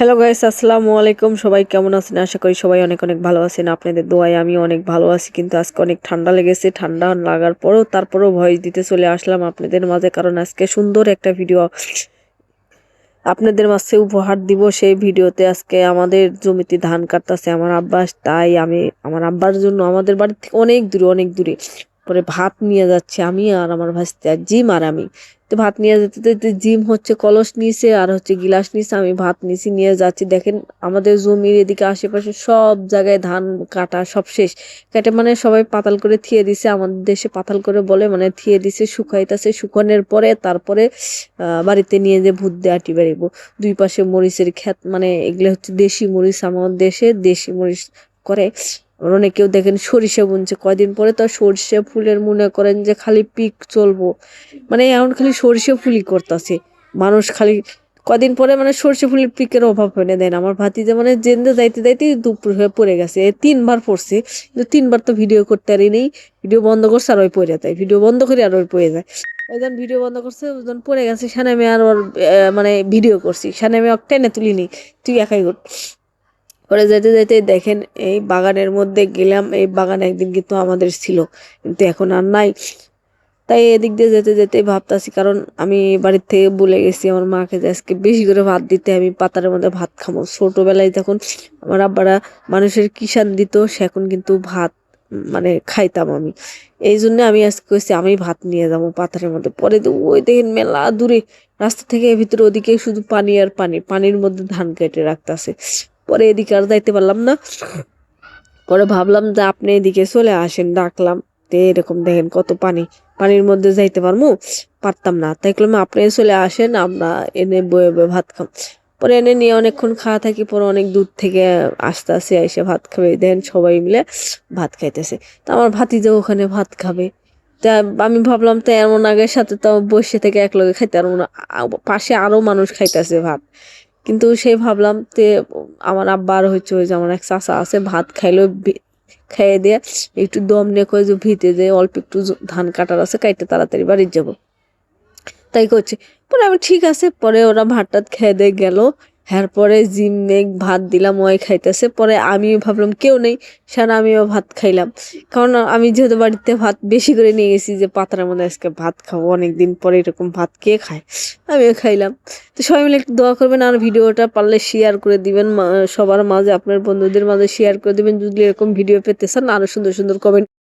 Hello guys আসসালামু আলাইকুম। সবাই কেমন আছেন? আশা করি সবাই অনেক অনেক ভালো আছেন। আপনাদের দোয়ায় আমি অনেক ভালো আছি। কিন্তু আজকে অনেক ঠান্ডা লেগেছে। ঠান্ডা লাগার পরেও তারপরেও ভয়েস দিতে চলে আসলাম আপনাদের মাঝে। কারণ আজকে সুন্দর একটা ভিডিও আপনাদের মাঝে উপহার দিব। সেই ভিডিওতে আজকে আমাদের জমিতে ধান কাটতেছে আমার আব্বা। তাই আমি, আমার আব্বার জন্য আমাদের বাড়ি থেকে অনেক দূরে অনেক দূরে। পরে ভাত নিয়ে যাচ্ছে আমি আর আমার ভাসতে জিম আর আমি। তো ভাত নিয়ে যেতে যেতে জিম হচ্ছে, কলস নিয়েছে আর হচ্ছে গিলাস নিয়েছে, আমি ভাত নিয়েছি, নিয়ে যাচ্ছি। দেখেন আমাদের জমির এদিকে আশেপাশে সব জায়গায় ধান কাটা সব শেষ। কেটে মানে সবাই পাতাল করে থিয়ে দিছে, আমাদের দেশে পাতাল করে বলে মানে থিয়ে দিছে, শুকাইতেছে, শুকানোর পরে তারপরে বাড়িতে নিয়ে যে ভূত দিয়ে আটি বেরিব দুই পাশে মরিচের ক্ষেত মানে এগুলো হচ্ছে দেশি মরিচ, আমাদের দেশে দেশি মরিচ করে। অনেকেও দেখেন সরিষা বুনছে। কয়দিন পরে তো সরিষা ফুলের মনে করেন যে খালি পিক চলবো। মানে এখন খালি সরিষা ফুলই করতেছে। মানুষ খালি কদিন পরে মানে সর্ষে ফুলের পিকের অভাব হয়ে দেন আমার ভাতিজা মানে জেন্দে যাইতে যাইতে দুপুর হয়ে পড়ে গেছে। তিনবার পড়ছে, কিন্তু তিনবার তো ভিডিও করতে পারি নেই। ভিডিও বন্ধ করছে আর ওই পড়ে যায়। ভিডিও বন্ধ করে আর ওই পড়ে যায়। ওইজন ভিডিও বন্ধ করছে ওইজন পড়ে গেছে সানে আমি আর ওর মানে ভিডিও করছি। সানে ওকে টেনে তুলিনি। তুই একাই কর। পরে যেতে যেতে দেখেন এই বাগানের মধ্যে গেলাম, এই বাগান একদিন কিন্তু আমাদের ছিল, কিন্তু এখন আর নাই। তাই এদিক দিয়ে যেতে যেতে ভাবতাছি, কারণ আমি বাড়ির থেকে বলে গেছি, আমার মাকে যে আজকে বেশি করে ভাত দিতে, আমি পাতার মধ্যে ভাত খাব। ছোটবেলায় তখন আমার আব্বারা মানুষের কিষান দিত, সে এখন কিন্তু ভাত মানে খাইতাম আমি। এই জন্য আমি আজকে কইছি, আমি ভাত নিয়ে যাব পাতারের মধ্যে। পরে তো ওই দেখেন মেলা দূরে, রাস্তা থেকে ভিতরে ওদিকে শুধু পানি আর পানি, পানির মধ্যে ধান কেটে রাখতেছে। পরে এদিকে আর যাইতে পারলাম না। পরে ভাবলাম যে আপনি এদিকে চলে আসেন, ডাকলাম তে এরকম দেখেন কত পানি, পানির মধ্যে যাইতে পারব পারতাম না। তাই করলাম আপনি চলে আসেন, আমরা এনে বয়ে বয়ে ভাত খাম। পরে এনে নিয়ে অনেকক্ষণ খাওয়া থাকি, পরে অনেক দূর থেকে আস্তে আস্তে এসে ভাত খাবে। দেন সবাই মিলে ভাত খাইতেছে। তা আমার ভাতিজা ওখানে ভাত খাবে। তা আমি ভাবলাম, তো এমন আগের সাথে তো বসে থেকে এক লগে খাইতে পারব না। পাশে আরও মানুষ খাইতেছে ভাত। কিন্তু সে ভাবলাম তে আমার আব্বার হচ্ছে ওই যে আমার এক চাষা আছে, ভাত খাইলো খাইয়ে দিয়ে একটু দম নিয়ে করে যে ভিতে যে অল্প একটু ধান কাটার আছে, কাইটে তাড়াতাড়ি বাড়ি যাব। তাই করছে পরে আমি ঠিক আছে, পরে ওরা ভাত টাত খেয়ে দিয়ে গেল। হ্যার পরে জিম মেঘ ভাত দিলাম, ওই খাইতেছে। পরে আমি ভাবলাম, কেউ নেই সারা আমিও ভাত খাইলাম। কারণ আমি যেহেতু বাড়িতে ভাত বেশি করে নিয়ে গেছি যে পাত্রের মধ্যে আজকে ভাত খাব, অনেকদিন পরে এরকম ভাত কে খায়? আমিও খাইলাম। তো সবাই মিলে একটু দোয়া করবেন, আর ভিডিওটা পারলে শেয়ার করে দিবেন। সবার মাঝে, আপনার বন্ধুদের মাঝে শেয়ার করে দিবেন। যদি এরকম ভিডিও পেতে চান, আরও সুন্দর সুন্দর কমেন্ট